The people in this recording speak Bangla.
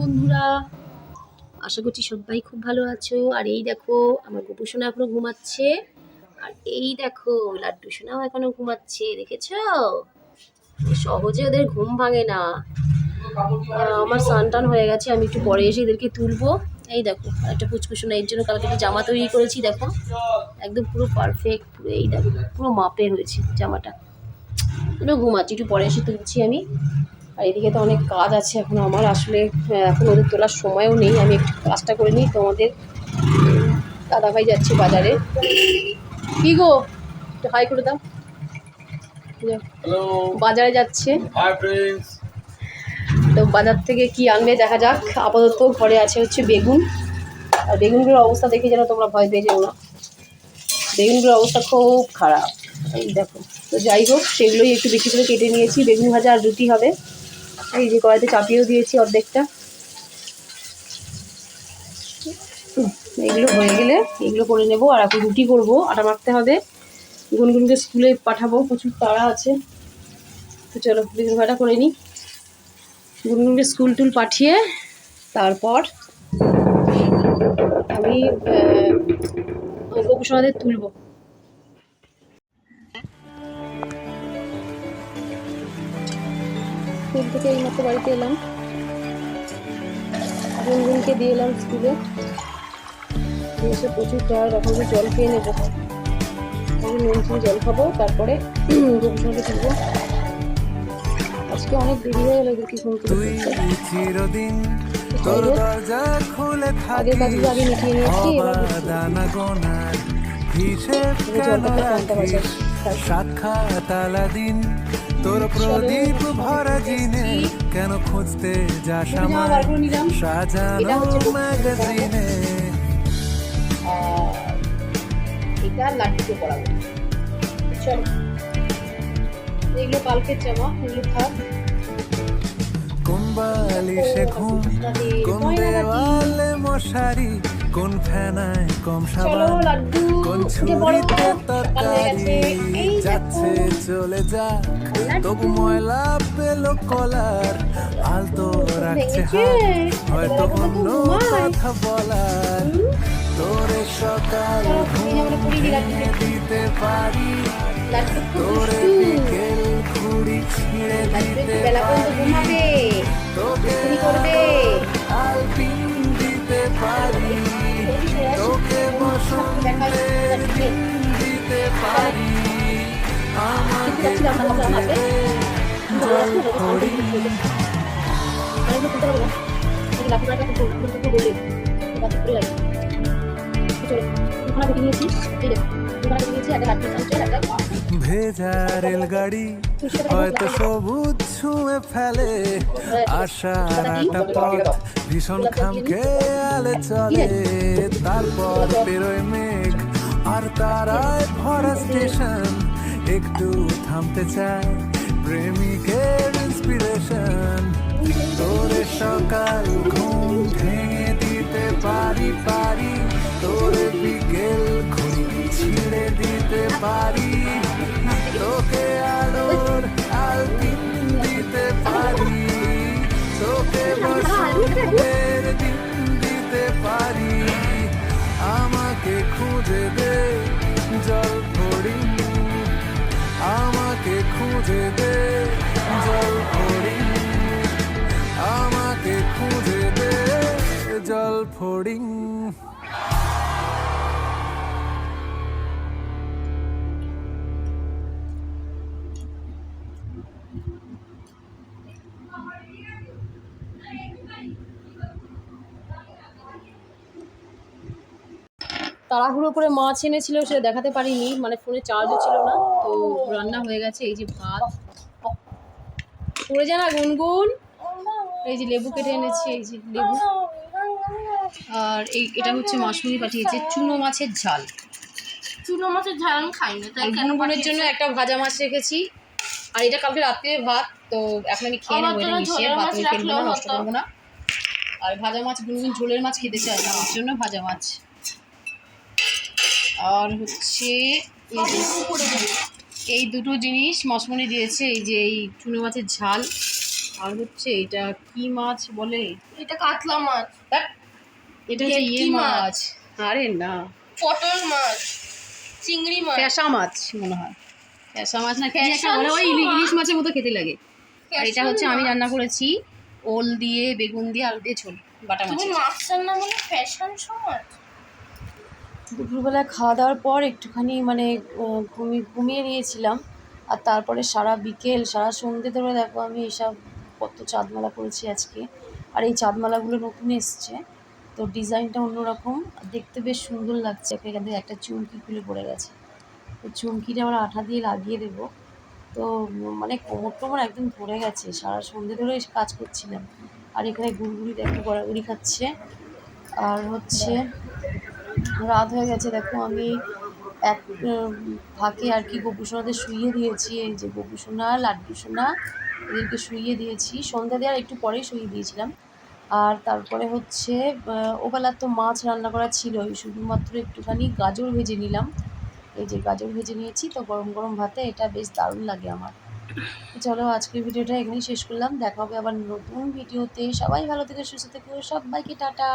বন্ধুরা। আশা করছি সবাই খুব ভালো আছো। আর এই দেখো, আমার গোপু সোনা এখনও ঘুমাচ্ছে। আর এই দেখো, লাড্ডু সোনাও এখনও ঘুমাচ্ছে, দেখেছ? সহজে ওদের ঘুম ভাঙে না। আমার স্নান টান হয়ে গেছে, আমি একটু পরে এসে এদেরকে তুলবো। এই দেখো, একটা পুচকুসোনা এর জন্য কালকে একটা জামা তৈরি করেছি, দেখো। একদম পুরো পারফেক্ট পুরো এই দেখো, পুরো মাপে হয়েছে জামাটা। পুরো ঘুমাচ্ছি, একটু পরে এসে তুলছি আমি। আর এদিকে তো অনেক কাজ আছে এখন আমার। আসলে এখন ওদের তোলার সময়ও নেই। আমি একটু কাজটা করে নিই। তোমাদের দাদাভাই যাচ্ছে বাজারে। কি গো? একটু হাই করে দাও। বাজারে যাচ্ছে। তো বাজার থেকে কি আনবে দেখা যাক। আপাতত ঘরে আছে হচ্ছে বেগুন। আর বেগুনগুলোর অবস্থা দেখে যেন তোমরা ভয় পেয়ে যেও না। বেগুনগুলোর অবস্থা খুব খারাপ। এই দেখো। তো যাই হোক সেগুলোই একটু বেশি করে কেটে নিয়েছি। বেগুন ভাজা আর রুটি হবে। এই যে কড়াইতে চাপিয়েও দিয়েছি অর্ধেকটা। এগুলো হয়ে গেলে এগুলো করে নেব। আর এখন রুটি করব, আটা মাখতে হবে। গুনগুনকে স্কুলে পাঠাবো, প্রচুর তাড়া আছে। তো চলো বেগুন ভাজা করে নিই। গুনগুনকে স্কুল টুল পাঠিয়ে তারপর আমি গোপুসোনাদের তুলবো। স্কুল থেকে এই মাত্র বাড়িতে এলাম। গুনগুনকে দিয়ে এলাম স্কুলে। এসে প্রচুর টায়ার এখন জল খেয়ে নেব। আমি নুন জল খাব তারপরে গোপুসোনাকে তুলবো আজকে অনেক দেরি হয়ে গেল এদেরকে ঘুম তুলতে। চিরদিন তোর দরজা খুলে আগের থাকি আগে মিটিয়ে নিয়েছি এবার অবাদানা গোনার হিসেব এবার কেন জলটা ফোনটা রাখিস? সাক্ষাৎ আলাদিন। তোর প্রদীপ ভরা জিনে কেন খুঁজতে যাস আমার? সাজানো ম্যাগাজিনে। এটা লাড্ডুকে পড়াবো। চলো। এগুলো কালকের জামা এগুলো থাক। কোন বালিশে ঘুম কোন দেওয়ালে মশারি কোন ফেনায় কম সাবান কোন ছুরিতে সকাল হয়ে গেছে এই যাচ্ছে চলে যা তবু ময়লা পেল কলার আলতো রাখছে। হয়তো অন্য কথা বলার। তোরে সকাল চলো, ঘুম এই যে আমরা পড়ি দিলাম। ভেঙে দিতে পারি। তোরে বিকেল ঘুড়ি ছিঁড়ে দিতে পারি। তোকে ভেজা রেলগাড়ি হয়তো সবুজ ছুঁয়ে ফেলে। আশার একটা পথ ভীষণ খামকে আলে চলে। তারপর বেরোয় মেঘ আর তারায় ভরা স্টেশন। একটু থামতে চায় প্রেমিকের ইন্সপিরেশন তোরে সকাল ঘুম ভেঙে দিতে পারি পারি। তোরে বিকেল ঘুড়ি ছিঁড়ে দিতে পারি। তোকে আলোর আলপিন দিতে পারি। তোকে বসন্তের দিন দিতে পারি। আমাকে খুঁজে দে। খুঁজে তাড়াহুড়ো করে মাছ এনেছিল সেটা দেখাতে পারিনি। মানে ফোনে চার্জও ছিল না তো রান্না হয়ে গেছে এই যে ভাত। পড়ে যা না গুনগুন? এই যে লেবু কেটে এনেছি এই যে লেবু। আর এই এটা হচ্ছে মাছমুড়ি পাঠিয়েছে চুনো মাছের ঝাল। চুনো মাছের ঝাল আমি খাই না তাই কেন গুনগুনের জন্য একটা ভাজা মাছ রেখেছি। আর এটা কালকে রাত্রে ভাত তো এখন আমি খেয়ে নেব এটা মিশিয়ে ভাত আমি ফেলব না নষ্ট করব না। আর ভাজা মাছ গুনগুন ঝোলের মাছ খেতে চায় না ওর জন্য ভাজা মাছ। আর হচ্ছে এই দুটো জিনিস মশমনি দিয়েছে এই যে এই চুনো মাছের ঝাল। আর হচ্ছে এটা কি মাছ বলে? এটা কাতলা মাছ। এটা হচ্ছে ইয়ে মাছ। আরে না। পটল মাছ। চিংড়ি মাছ। ফ্যাসা মাছ মনে হয়। ফ্যাসা মাছ না ফ্যাসা ওই ইলি- ইলিশ মাছের মতো খেতে লাগে। আর এটা হচ্ছে আমি রান্না করেছি ওল দিয়ে বেগুন দিয়ে আলু দিয়ে ঝোল বাটা মাছ মাছ রান্না বলে ফ্যাশন সমাজ? দুপুরবেলা খাওয়া দাওয়ার পর একটুখানি মানে আহ, ঘুমিয়ে নিয়েছিলাম। আর তারপরে সারা বিকেল সারা সন্ধ্যে ধরে দেখো আমি এসব কত চাঁদমালা করেছি আজকে। আর এই চাঁদমালাগুলো নতুন এসছে। তো ডিজাইনটা অন্যরকম। দেখতে বেশ সুন্দর লাগছে। এখান থেকে একটা চুমকি খুলে পড়ে গেছে। তো চুমকিটা আবার আঠা দিয়ে লাগিয়ে দেবো। তো মানে কোমর টোমর একদম ধরে গেছে। সারা সন্ধ্যে ধরে কাজ করছিলাম। আর এখানে গুড়গুড়ি দেখো গড়াগড়ি খাচ্ছে। আর হচ্ছে রাত হয়ে গেছে, দেখো আমি এক ফাঁকে আর কি গোপুসোনাদের শুইয়ে দিয়েছি, এই যে গোপুসোনা লাড্ডু সোনা, এদেরকে শুইয়ে দিয়েছি। সন্ধ্যা দেওয়ার একটু পরেই শুইয়ে দিয়েছিলাম। আর তারপরে হচ্ছে ওবেলার তো মাছ রান্না করা ছিলই, শুধুমাত্র একটুখানি গাজর ভেজে নিলাম। এই যে গাজর ভেজে নিয়েছি, তো গরম গরম ভাতে এটা বেশ দারুণ লাগে আমার। চলো আজকের ভিডিওটা এখানেই শেষ করলাম, দেখা হবে আবার নতুন ভিডিওতে। সবাই ভালো থেকে, সুস্থ থেকো, সবাইকে টাটা।